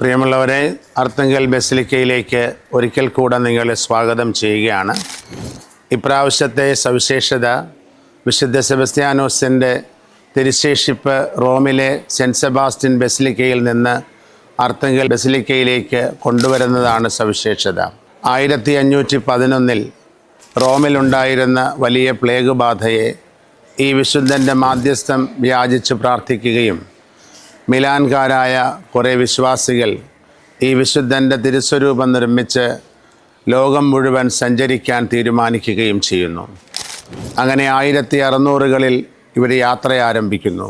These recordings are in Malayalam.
പ്രിയമുള്ളവരെ അർത്തങ്കൽ ബസിലിക്കയിലേക്ക് ഒരിക്കൽ കൂടെ നിങ്ങളെ സ്വാഗതം ചെയ്യുകയാണ്. ഇപ്രാവശ്യത്തെ സവിശേഷത വിശുദ്ധ സെബസ്ത്യാനോസിന്റെ തിരുശേഷിപ്പ് റോമിലെ സെന്റ് സെബാസ്റ്റ്യൻ ബസിലിക്കയിൽ നിന്ന് അർത്തങ്കൽ ബസിലിക്കയിലേക്ക് കൊണ്ടുവരുന്നതാണ് സവിശേഷത. ആയിരത്തി അഞ്ഞൂറ്റി പതിനൊന്നിൽ റോമിലുണ്ടായിരുന്ന വലിയ പ്ലേഗ് ബാധയെ ഈ വിശുദ്ധന്റെ മാധ്യസ്ഥം വ്യാജിച്ച് പ്രാർത്ഥിക്കുകയും മിലാൻകാരായ കുറേ വിശ്വാസികൾ ഈ വിശുദ്ധന്റെ തിരുസ്വരൂപം നിർമ്മിച്ച് ലോകം മുഴുവൻ സഞ്ചരിക്കാൻ തീരുമാനിക്കുകയും ചെയ്യുന്നു. അങ്ങനെ ആയിരത്തി അറുന്നൂറുകളിൽ ഇവർ യാത്ര ആരംഭിക്കുന്നു.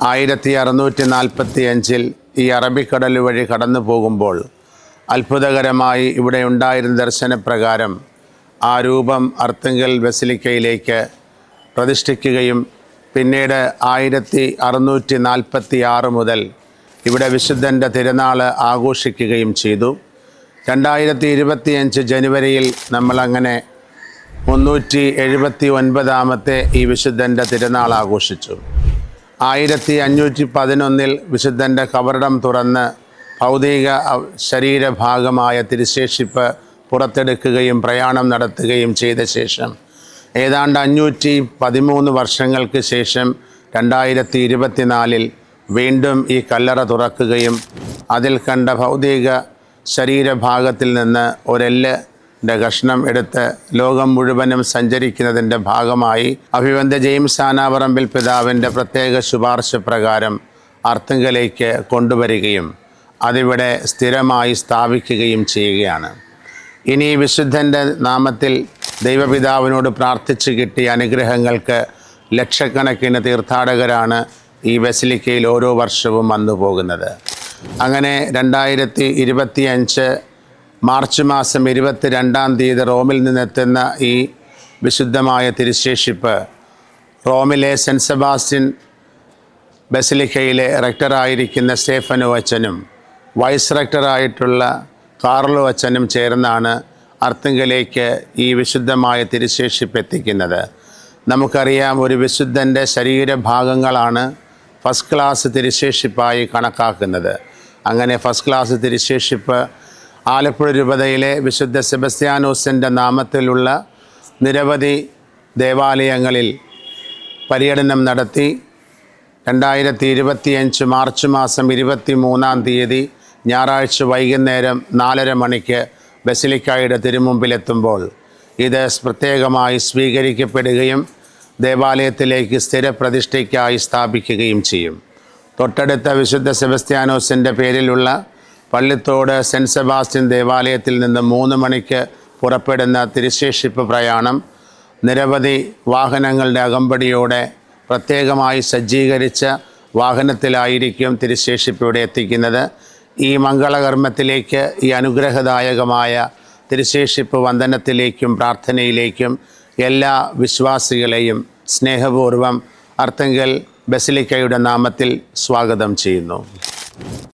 ആയിരത്തി അറുന്നൂറ്റി നാൽപ്പത്തി അഞ്ചിൽ ഈ അറബിക്കടൽ വഴി കടന്നു പോകുമ്പോൾ അത്ഭുതകരമായി ഇവിടെ ഉണ്ടായിരുന്ന ദർശനപ്രകാരം ആ രൂപം അർത്തുങ്കൽ ബസിലിക്കയിലേക്ക് പ്രതിഷ്ഠിക്കുകയും പിന്നീട് ആയിരത്തി അറുന്നൂറ്റി നാൽപ്പത്തി ആറ് മുതൽ ഇവിടെ വിശുദ്ധന്റെ തിരുനാൾ ആഘോഷിക്കുകയും ചെയ്തു. രണ്ടായിരത്തി ഇരുപത്തിയഞ്ച് ജനുവരിയിൽ നമ്മളങ്ങനെ മുന്നൂറ്റി എഴുപത്തി ഒൻപതാമത്തെ ഈ വിശുദ്ധന്റെ തിരുനാൾ ആഘോഷിച്ചു. ആയിരത്തി അഞ്ഞൂറ്റി പതിനൊന്നിൽ വിശുദ്ധന്റെ കവറിടം തുറന്ന് ഭൗതിക ശരീരഭാഗമായ തിരുശേഷിപ്പ് പുറത്തെടുക്കുകയും പ്രയാണം നടത്തുകയും ചെയ്ത ശേഷം ഏതാണ്ട് അഞ്ഞൂറ്റി പതിമൂന്ന് വർഷങ്ങൾക്ക് ശേഷം രണ്ടായിരത്തി ഇരുപത്തിനാലിൽ വീണ്ടും ഈ കല്ലറ തുറക്കുകയും അതിൽ കണ്ട ഭൗതിക ശരീരഭാഗത്തിൽ നിന്ന് ഒരെല്ലിന്റെ കഷ്ണം എടുത്ത് ലോകം മുഴുവനും സഞ്ചരിക്കുന്നതിന്റെ ഭാഗമായി അഭിവന്ദ ജെയിംസ് ആനാവറമ്പിൽ പിതാവിന്റെ പ്രത്യേക ശുപാർശ പ്രകാരം അർത്തുങ്കലേക്ക് കൊണ്ടുവരികയും അതിവിടെ സ്ഥിരമായി സ്ഥാപിക്കുകയും ചെയ്യുകയാണ്. ഇനി വിശുദ്ധന്റെ നാമത്തിൽ ദൈവപിതാവിനോട് പ്രാർത്ഥിച്ച് കിട്ടിയ അനുഗ്രഹങ്ങൾക്ക് ലക്ഷക്കണക്കിന് തീർത്ഥാടകരാണ് ഈ ബസിലിക്കയിൽ ഓരോ വർഷവും വന്നു പോകുന്നത്. അങ്ങനെ രണ്ടായിരത്തി ഇരുപത്തി അഞ്ച് മാർച്ച് മാസം ഇരുപത്തി രണ്ടാം തീയതി റോമിൽ നിന്നെത്തുന്ന ഈ വിശുദ്ധമായ തിരുശേഷിപ്പ് റോമിലെ സെന്റ് സെബാസ്റ്റ്യൻ ബസിലിക്കയിലെ റെക്ടറായിരിക്കുന്ന സ്റ്റേഫനു അച്ഛനും വൈസ് റെക്ടറായിട്ടുള്ള കാർലോ അച്ഛനും ചേർന്നാണ് അർത്തുങ്കലേക്ക് ഈ വിശുദ്ധമായ തിരുശേഷിപ്പ് എത്തിക്കുന്നത് നമുക്കറിയാം ഒരു വിശുദ്ധന്റെ ശരീരഭാഗങ്ങളാണ് ഫസ്റ്റ് ക്ലാസ് തിരുശേഷിപ്പായി കണക്കാക്കുന്നത്. അങ്ങനെ ഫസ്റ്റ് ക്ലാസ് തിരുശേഷിപ്പ് ആലപ്പുഴ രൂപതയിലെ വിശുദ്ധ സെബസ്ത്യാനോസിന്റെ നാമത്തിലുള്ള നിരവധി ദേവാലയങ്ങളിൽ പര്യടനം നടത്തി. രണ്ടായിരത്തി ഇരുപത്തിയഞ്ച് മാർച്ച് മാസം ഇരുപത്തി മൂന്നാം തീയതി ഞായറാഴ്ച വൈകുന്നേരം നാലര മണിക്ക് ബസിലിക്കായുടെ തിരുമുമ്പിലെത്തുമ്പോൾ ഇത് പ്രത്യേകമായി സ്വീകരിക്കപ്പെടുകയും ദേവാലയത്തിലേക്ക് സ്ഥിരപ്രതിഷ്ഠയ്ക്കായി സ്ഥാപിക്കുകയും ചെയ്യും. തൊട്ടടുത്ത വിശുദ്ധ സെബസ്ത്യാനോസിന്റെ പേരിലുള്ള പള്ളിത്തോട് സെന്റ് സെബാസ്റ്റ്യൻ ദേവാലയത്തിൽ നിന്ന് മൂന്ന് മണിക്ക് പുറപ്പെടുന്ന തിരുശേഷിപ്പ് പ്രയാണം നിരവധി വാഹനങ്ങളുടെ അകമ്പടിയോടെ പ്രത്യേകമായി സജ്ജീകരിച്ച വാഹനത്തിലായിരിക്കും തിരുശേഷിപ്പ് ഇവിടെ എത്തിക്കുന്നത്. ഈ മംഗളകർമ്മത്തിലേക്ക് ഈ അനുഗ്രഹദായകമായ തിരുശേഷിപ്പ് വന്ദനത്തിലേക്കും പ്രാർത്ഥനയിലേക്കും എല്ലാ വിശ്വാസികളെയും സ്നേഹപൂർവം അർത്തങ്കൽ ബസിലിക്കയുടെ നാമത്തിൽ സ്വാഗതം ചെയ്യുന്നു.